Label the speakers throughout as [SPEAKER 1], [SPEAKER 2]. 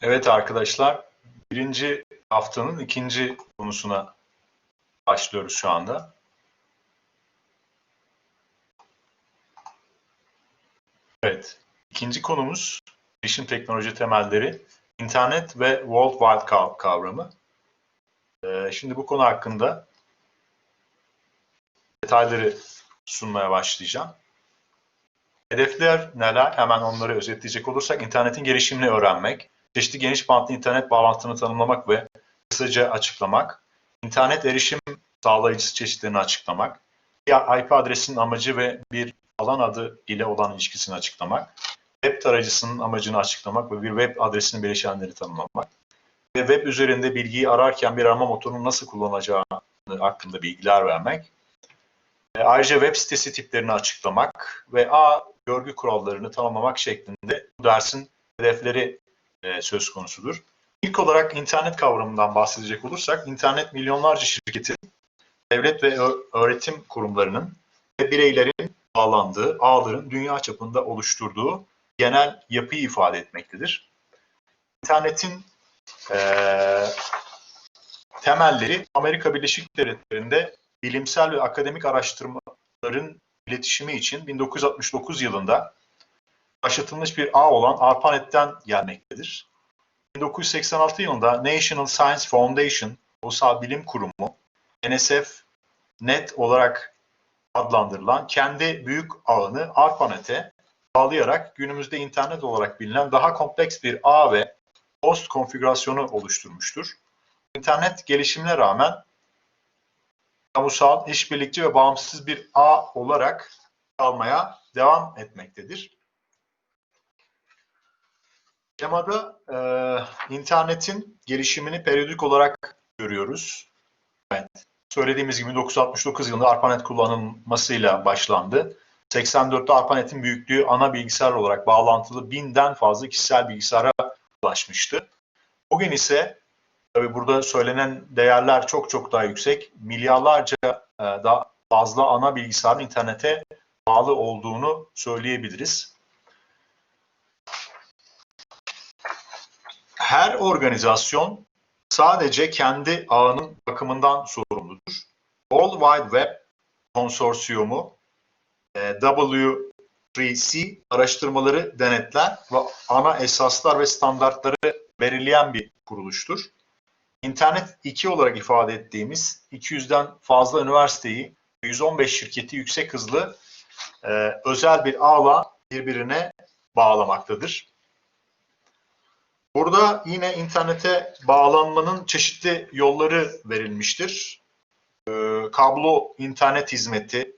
[SPEAKER 1] Evet arkadaşlar, birinci haftanın ikinci konusuna başlıyoruz şu anda. Evet, ikinci konumuz bilişim teknoloji temelleri, internet ve World Wide kav- kavramı. Ee, şimdi bu konu hakkında detayları sunmaya başlayacağım. Hedefler neler? Hemen onları özetleyecek olursak internetin gelişimini öğrenmek, çeşitli geniş bantlı internet bağlantısını tanımlamak ve kısaca açıklamak, internet erişim sağlayıcısı çeşitlerini açıklamak, bir IP adresinin amacı ve bir alan adı ile olan ilişkisini açıklamak, web tarayıcısının amacını açıklamak ve bir web adresinin bileşenleri tanımlamak ve web üzerinde bilgiyi ararken bir arama motorunu nasıl kullanacağı hakkında bilgiler vermek, Ayrıca web sitesi tiplerini açıklamak ve A görgü kurallarını tanımlamak şeklinde bu dersin hedefleri e, söz konusudur. İlk olarak internet kavramından bahsedecek olursak, internet milyonlarca şirketin, devlet ve öğretim kurumlarının ve bireylerin bağlandığı ağların dünya çapında oluşturduğu genel yapıyı ifade etmektedir. İnternetin eee, temelleri Amerika Birleşik Devletleri'nde bilimsel ve akademik araştırmaların iletişimi için 1969 yılında başlatılmış bir ağ olan ARPANET'ten gelmektedir. 1986 yılında National Science Foundation, Ulusal Bilim Kurumu, NSF Net olarak adlandırılan kendi büyük ağını ARPANET'e bağlayarak günümüzde internet olarak bilinen daha kompleks bir ağ ve host konfigürasyonu oluşturmuştur. İnternet gelişimine rağmen kamusal, işbirlikçi ve bağımsız bir ağ olarak kalmaya devam etmektedir. Şemada e, internetin gelişimini periyodik olarak görüyoruz. Evet. Söylediğimiz gibi 1969 yılında ARPANET kullanılmasıyla başlandı. 84'te ARPANET'in büyüklüğü ana bilgisayar olarak bağlantılı binden fazla kişisel bilgisayara ulaşmıştı. Bugün ise tabii burada söylenen değerler çok çok daha yüksek. Milyarlarca e, daha fazla ana bilgisayarın internete bağlı olduğunu söyleyebiliriz. Her organizasyon sadece kendi ağının bakımından sorumludur. World Wide Web Konsorsiyumu e, W3C araştırmaları denetler ve ana esaslar ve standartları belirleyen bir kuruluştur. İnternet 2 olarak ifade ettiğimiz 200'den fazla üniversiteyi, 115 şirketi yüksek hızlı e, özel bir ağla birbirine bağlamaktadır. Burada yine internete bağlanmanın çeşitli yolları verilmiştir. E, kablo internet hizmeti,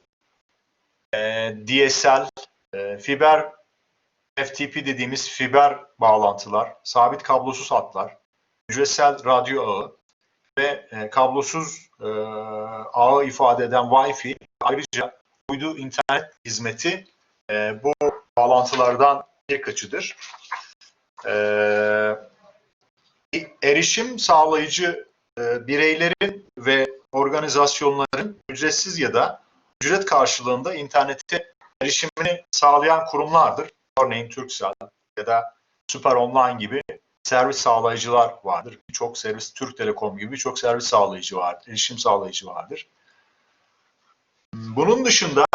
[SPEAKER 1] e, DSL, e, fiber FTP dediğimiz fiber bağlantılar, sabit kablosuz hatlar, ücretsel radyo ağı ve e, kablosuz e, ağı ifade eden Wi-Fi ayrıca uydu internet hizmeti e, bu bağlantılardan birkaçıdır. E, erişim sağlayıcı e, bireylerin ve organizasyonların ücretsiz ya da ücret karşılığında internete erişimini sağlayan kurumlardır. Örneğin Turkcell ya da Süper Online gibi servis sağlayıcılar vardır. Birçok servis, Türk Telekom gibi birçok servis sağlayıcı var, erişim sağlayıcı vardır. Bunun dışında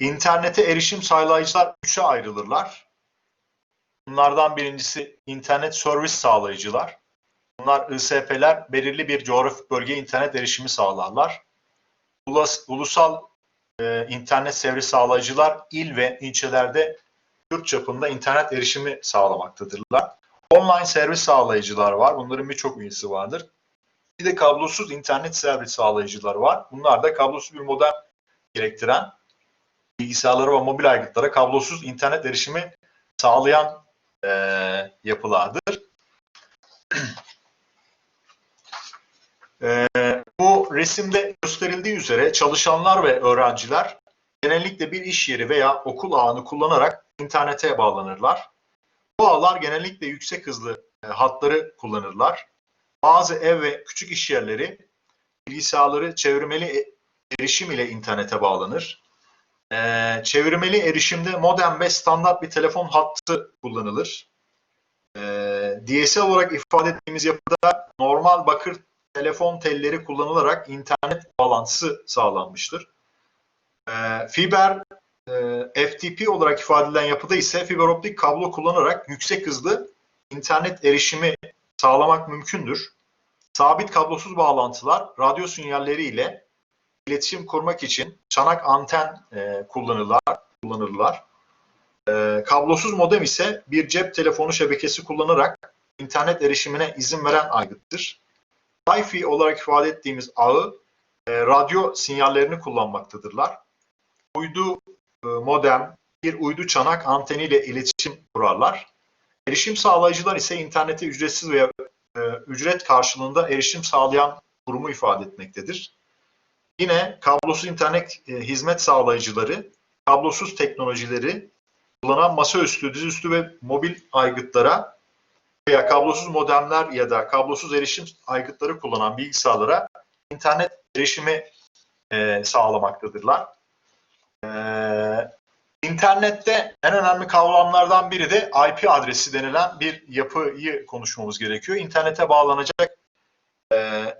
[SPEAKER 1] internete erişim sağlayıcılar üçe ayrılırlar. Bunlardan birincisi internet servis sağlayıcılar. Bunlar ISP'ler belirli bir coğrafik bölgeye internet erişimi sağlarlar. Ulus, ulusal e, internet servis sağlayıcılar il ve ilçelerde yurt çapında internet erişimi sağlamaktadırlar. Online servis sağlayıcılar var. Bunların birçok üyesi vardır. Bir de kablosuz internet servis sağlayıcılar var. Bunlar da kablosuz bir modem gerektiren bilgisayarlara ve mobil aygıtlara kablosuz internet erişimi sağlayan e, yapılardır. e, bu resimde gösterildiği üzere çalışanlar ve öğrenciler genellikle bir iş yeri veya okul ağını kullanarak internete bağlanırlar. Bu ağlar genellikle yüksek hızlı e, hatları kullanırlar. Bazı ev ve küçük iş yerleri bilgisayarları çevirmeli e- erişim ile internete bağlanır. Ee, çevirmeli erişimde modem ve standart bir telefon hattı kullanılır. Ee, DSL olarak ifade ettiğimiz yapıda normal bakır telefon telleri kullanılarak internet bağlantısı sağlanmıştır. Ee, fiber e, FTP olarak ifade edilen yapıda ise fiber optik kablo kullanarak yüksek hızlı internet erişimi sağlamak mümkündür. Sabit kablosuz bağlantılar radyo sinyalleri ile iletişim kurmak için çanak anten e, kullanırlar. kullanırlar. E, kablosuz modem ise bir cep telefonu şebekesi kullanarak internet erişimine izin veren aygıttır. Wi-Fi olarak ifade ettiğimiz ağı e, radyo sinyallerini kullanmaktadırlar. Uydu e, modem, bir uydu çanak anteniyle iletişim kurarlar. Erişim sağlayıcılar ise internete ücretsiz veya e, ücret karşılığında erişim sağlayan kurumu ifade etmektedir. Yine kablosuz internet e, hizmet sağlayıcıları, kablosuz teknolojileri kullanan masaüstü, dizüstü ve mobil aygıtlara veya kablosuz modemler ya da kablosuz erişim aygıtları kullanan bilgisayarlara internet erişimi e, sağlamaktadırlar. Ee, internette en önemli kavramlardan biri de IP adresi denilen bir yapıyı konuşmamız gerekiyor. İnternete bağlanacak, e,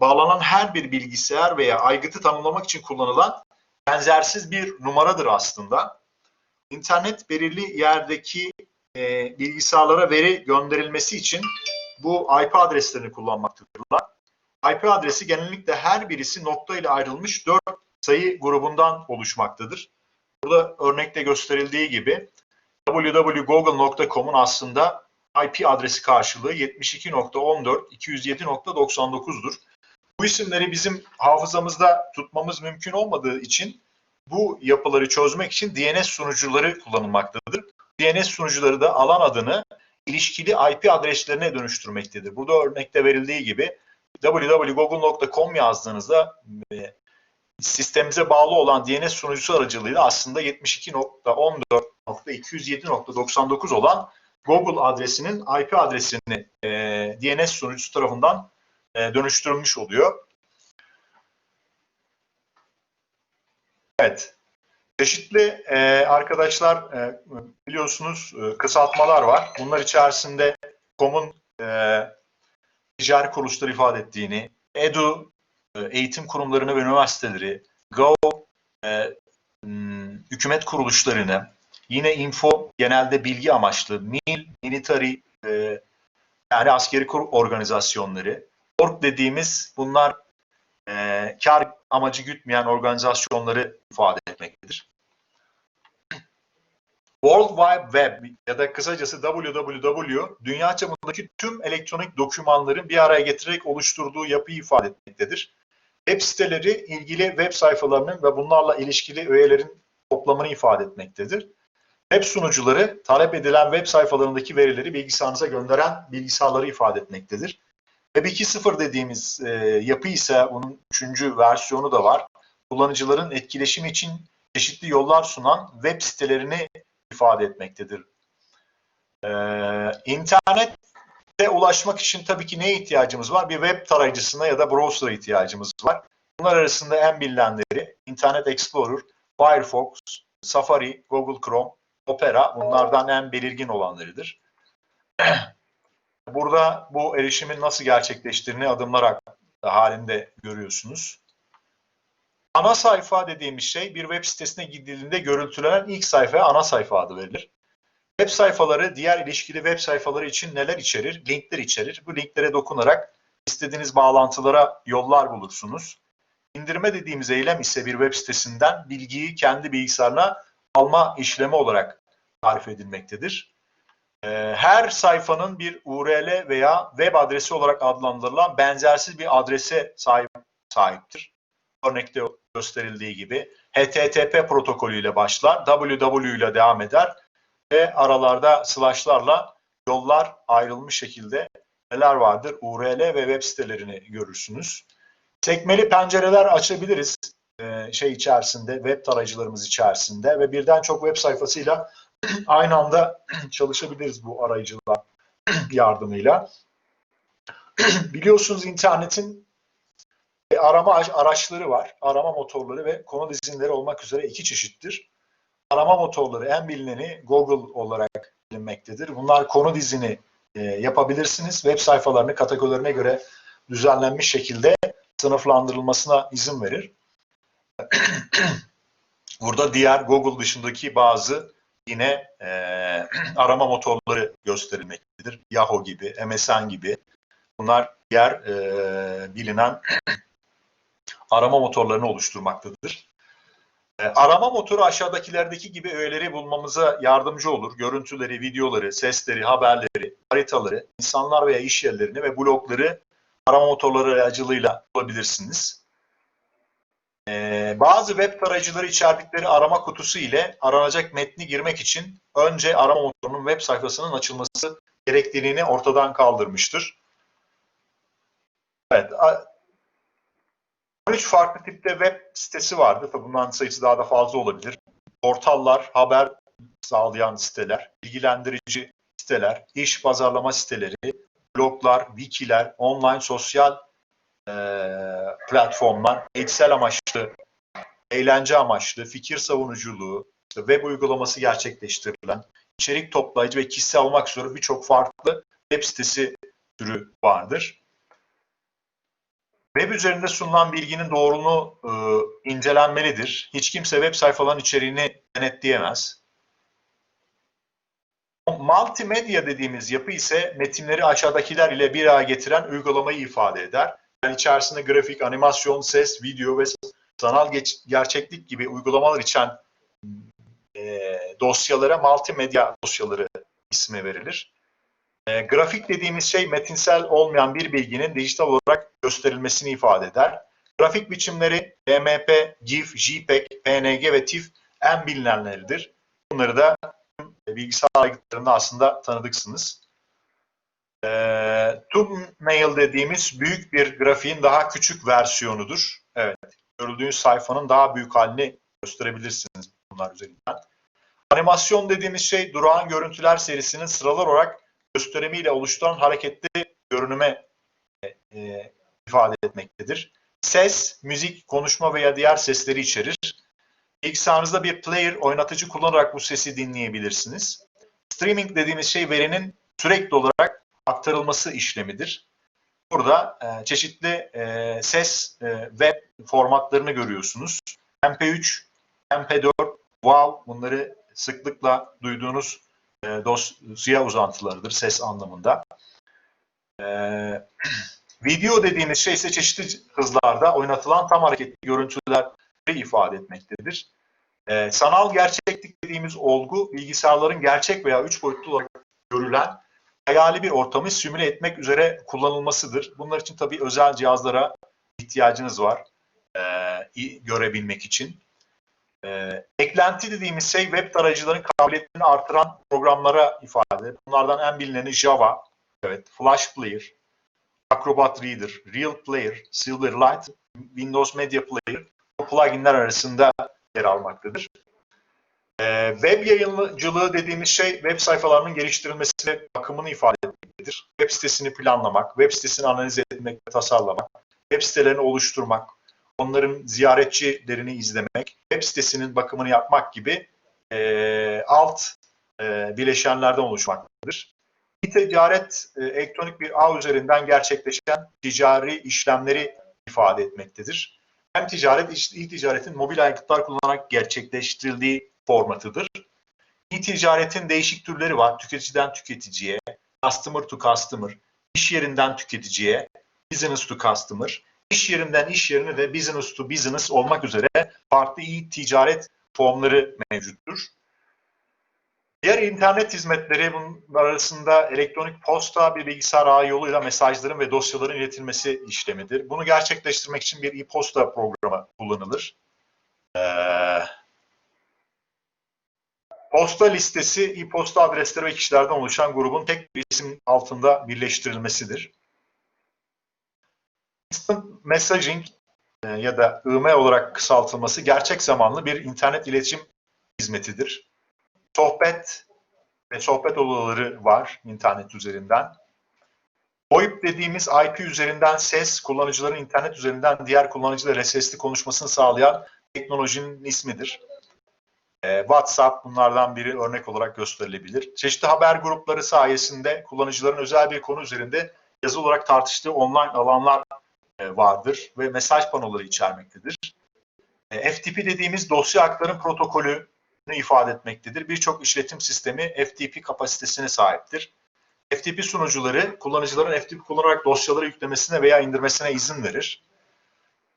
[SPEAKER 1] bağlanan her bir bilgisayar veya aygıtı tanımlamak için kullanılan benzersiz bir numaradır aslında. İnternet belirli yerdeki e, bilgisayarlara veri gönderilmesi için bu IP adreslerini kullanmaktadırlar. IP adresi genellikle her birisi nokta ile ayrılmış 4 sayı grubundan oluşmaktadır. Burada örnekte gösterildiği gibi www.google.com'un aslında IP adresi karşılığı 72.14.207.99'dur. Bu isimleri bizim hafızamızda tutmamız mümkün olmadığı için bu yapıları çözmek için DNS sunucuları kullanılmaktadır. DNS sunucuları da alan adını ilişkili IP adreslerine dönüştürmektedir. Burada örnekte verildiği gibi www.google.com yazdığınızda e, sistemimize bağlı olan DNS sunucusu aracılığıyla aslında 72.14.207.99 olan Google adresinin IP adresini e, DNS sunucusu tarafından e, dönüştürülmüş oluyor. Evet. Çeşitli e, arkadaşlar e, biliyorsunuz e, kısaltmalar var. Bunlar içerisinde COM'un e, ticari kuruluşları ifade ettiğini, EDU e, eğitim kurumlarını ve üniversiteleri, Go e, hükümet kuruluşlarını, yine info genelde bilgi amaçlı, MIL, military e, yani askeri kur organizasyonları, org dediğimiz bunlar e, kar amacı gütmeyen organizasyonları ifade etmektedir. World Wide Web ya da kısacası WWW dünya çapındaki tüm elektronik dokümanların bir araya getirerek oluşturduğu yapıyı ifade etmektedir. Web siteleri ilgili web sayfalarının ve bunlarla ilişkili öğelerin toplamını ifade etmektedir. Web sunucuları talep edilen web sayfalarındaki verileri bilgisayarınıza gönderen bilgisayarları ifade etmektedir. Web 2.0 dediğimiz e, yapı ise bunun üçüncü versiyonu da var. Kullanıcıların etkileşimi için çeşitli yollar sunan web sitelerini ifade etmektedir. Ee, internette ulaşmak için tabii ki neye ihtiyacımız var? Bir web tarayıcısına ya da browser'a ihtiyacımız var. Bunlar arasında en bilinenleri Internet Explorer, Firefox, Safari, Google Chrome, Opera bunlardan en belirgin olanlarıdır. Burada bu erişimin nasıl gerçekleştiğini adımlar halinde görüyorsunuz. Ana sayfa dediğimiz şey bir web sitesine gidildiğinde görüntülenen ilk sayfaya ana sayfa adı verilir. Web sayfaları diğer ilişkili web sayfaları için neler içerir? Linkler içerir. Bu linklere dokunarak istediğiniz bağlantılara yollar bulursunuz. İndirme dediğimiz eylem ise bir web sitesinden bilgiyi kendi bilgisayarına alma işlemi olarak tarif edilmektedir. Ee, her sayfanın bir URL veya web adresi olarak adlandırılan benzersiz bir adrese sahip sahiptir. Örnekte gösterildiği gibi HTTP protokolüyle başlar, www ile devam eder ve aralarda slashlarla yollar ayrılmış şekilde neler vardır? URL ve web sitelerini görürsünüz. Sekmeli pencereler açabiliriz e, şey içerisinde, web tarayıcılarımız içerisinde ve birden çok web sayfasıyla aynı anda çalışabiliriz bu arayıcılar yardımıyla. Biliyorsunuz internetin arama araçları var. Arama motorları ve konu dizinleri olmak üzere iki çeşittir. arama motorları en bilineni Google olarak bilinmektedir. Bunlar konu dizini e, yapabilirsiniz. Web sayfalarını kategorilerine göre düzenlenmiş şekilde sınıflandırılmasına izin verir. Burada diğer Google dışındaki bazı yine e, arama motorları gösterilmektedir. Yahoo gibi, MSN gibi. Bunlar diğer e, bilinen arama motorlarını oluşturmaktadır. E, arama motoru aşağıdakilerdeki gibi öğeleri bulmamıza yardımcı olur. Görüntüleri, videoları, sesleri, haberleri, haritaları, insanlar veya iş yerlerini ve blogları arama motorları aracılığıyla bulabilirsiniz. Ee, bazı web tarayıcıları içerdikleri arama kutusu ile aranacak metni girmek için önce arama motorunun web sayfasının açılması gerektiğini ortadan kaldırmıştır. Evet, 13 farklı tipte web sitesi vardı. Tabii bunların sayısı daha da fazla olabilir. Portallar, haber sağlayan siteler, bilgilendirici siteler, iş pazarlama siteleri, bloglar, wikiler, online sosyal platformlar, eğitsel amaçlı, eğlence amaçlı, fikir savunuculuğu, işte web uygulaması gerçekleştirilen, içerik toplayıcı ve kişisel olmak üzere birçok farklı web sitesi türü vardır. Web üzerinde sunulan bilginin doğruluğu e, incelenmelidir. Hiç kimse web sayfalarının içeriğini denetleyemez. Multimedya dediğimiz yapı ise metinleri aşağıdakiler ile bir araya getiren uygulamayı ifade eder. İçerisinde grafik, animasyon, ses, video ve sanal geç, gerçeklik gibi uygulamalar içeren e, dosyalara multimedya dosyaları ismi verilir. E, grafik dediğimiz şey metinsel olmayan bir bilginin dijital olarak gösterilmesini ifade eder. Grafik biçimleri BMP, GIF, JPEG, PNG ve TIFF en bilinenleridir. Bunları da bilgisayar aygıtlarında aslında tanıdıksınız. E, thumbnail dediğimiz büyük bir grafiğin daha küçük versiyonudur. Evet, görüldüğünüz sayfanın daha büyük halini gösterebilirsiniz bunlar üzerinden. Animasyon dediğimiz şey durağan görüntüler serisinin sıralar olarak gösterimiyle oluşturan hareketli görünüme e, ifade etmektedir. Ses, müzik, konuşma veya diğer sesleri içerir. Bilgisayarınızda bir player oynatıcı kullanarak bu sesi dinleyebilirsiniz. Streaming dediğimiz şey verinin sürekli olarak aktarılması işlemidir. Burada e, çeşitli e, ses e, web formatlarını görüyorsunuz. MP3, MP4, WAV bunları sıklıkla duyduğunuz e, dosya uzantılarıdır ses anlamında. E, video dediğimiz şey ise çeşitli hızlarda oynatılan tam hareketli görüntüleri ifade etmektedir. E, sanal gerçeklik dediğimiz olgu bilgisayarların gerçek veya üç boyutlu olarak görülen hayali bir ortamı simüle etmek üzere kullanılmasıdır. Bunlar için tabii özel cihazlara ihtiyacınız var e, görebilmek için. E, eklenti dediğimiz şey web tarayıcıların kabiliyetini artıran programlara ifade. Bunlardan en bilineni Java, evet, Flash Player, Acrobat Reader, Real Player, Silverlight, Windows Media Player bu pluginler arasında yer almaktadır. Ee, web yayıncılığı dediğimiz şey web sayfalarının geliştirilmesi ve bakımını ifade etmektedir. Web sitesini planlamak, web sitesini analiz etmek ve tasarlamak, web sitelerini oluşturmak, onların ziyaretçilerini izlemek, web sitesinin bakımını yapmak gibi e, alt e, bileşenlerden oluşmaktadır. E-ticaret e, elektronik bir ağ üzerinden gerçekleşen ticari işlemleri ifade etmektedir. Hem ticaret, e-ticaretin mobil aygıtlar kullanarak gerçekleştirildiği formatıdır. E-ticaretin değişik türleri var. Tüketiciden tüketiciye, customer to customer, iş yerinden tüketiciye, business to customer, iş yerinden iş yerine de business to business olmak üzere farklı e-ticaret formları mevcuttur. Diğer internet hizmetleri bunlar arasında elektronik posta bir bilgisayar ağı yoluyla mesajların ve dosyaların iletilmesi işlemidir. Bunu gerçekleştirmek için bir e-posta programı kullanılır. Ee, posta listesi e-posta adresleri ve kişilerden oluşan grubun tek bir isim altında birleştirilmesidir. Instant Messaging e, ya da IM olarak kısaltılması gerçek zamanlı bir internet iletişim hizmetidir sohbet ve sohbet odaları var internet üzerinden. VoIP dediğimiz IP üzerinden ses, kullanıcıların internet üzerinden diğer kullanıcılarla sesli konuşmasını sağlayan teknolojinin ismidir. E, WhatsApp bunlardan biri örnek olarak gösterilebilir. Çeşitli haber grupları sayesinde kullanıcıların özel bir konu üzerinde yazı olarak tartıştığı online alanlar e, vardır ve mesaj panoları içermektedir. E, FTP dediğimiz dosya aktarım protokolünü ifade etmektedir. Birçok işletim sistemi FTP kapasitesine sahiptir. FTP sunucuları kullanıcıların FTP kullanarak dosyaları yüklemesine veya indirmesine izin verir.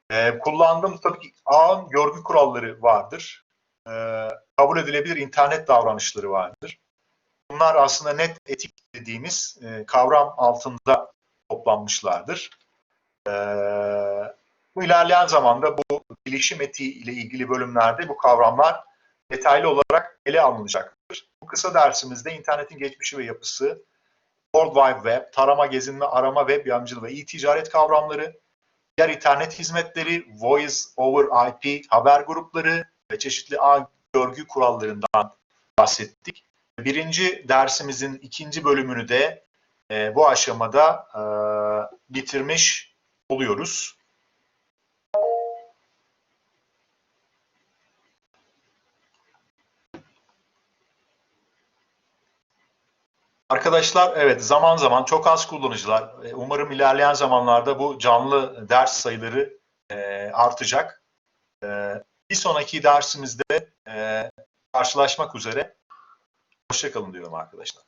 [SPEAKER 1] E, kullandığım tabii ki ağın görgü kuralları vardır. E, kabul edilebilir internet davranışları vardır. Bunlar aslında net etik dediğimiz e, kavram altında toplanmışlardır. E, bu ilerleyen zamanda bu bilişim etiği ile ilgili bölümlerde bu kavramlar detaylı olarak ele alınacaktır. Bu kısa dersimizde internetin geçmişi ve yapısı, World Wide Web, tarama, gezinme, arama, web yayıncılığı ve e-ticaret kavramları, diğer internet hizmetleri, Voice over IP, haber grupları ve çeşitli ağ görgü kurallarından bahsettik. Birinci dersimizin ikinci bölümünü de e, bu aşamada e, bitirmiş oluyoruz. Arkadaşlar evet zaman zaman çok az kullanıcılar. E, Umarım ilerleyen zamanlarda bu canlı ders sayıları e, artacak. E, bir sonraki dersimizde e, karşılaşmak üzere. Hoşçakalın diyorum arkadaşlar.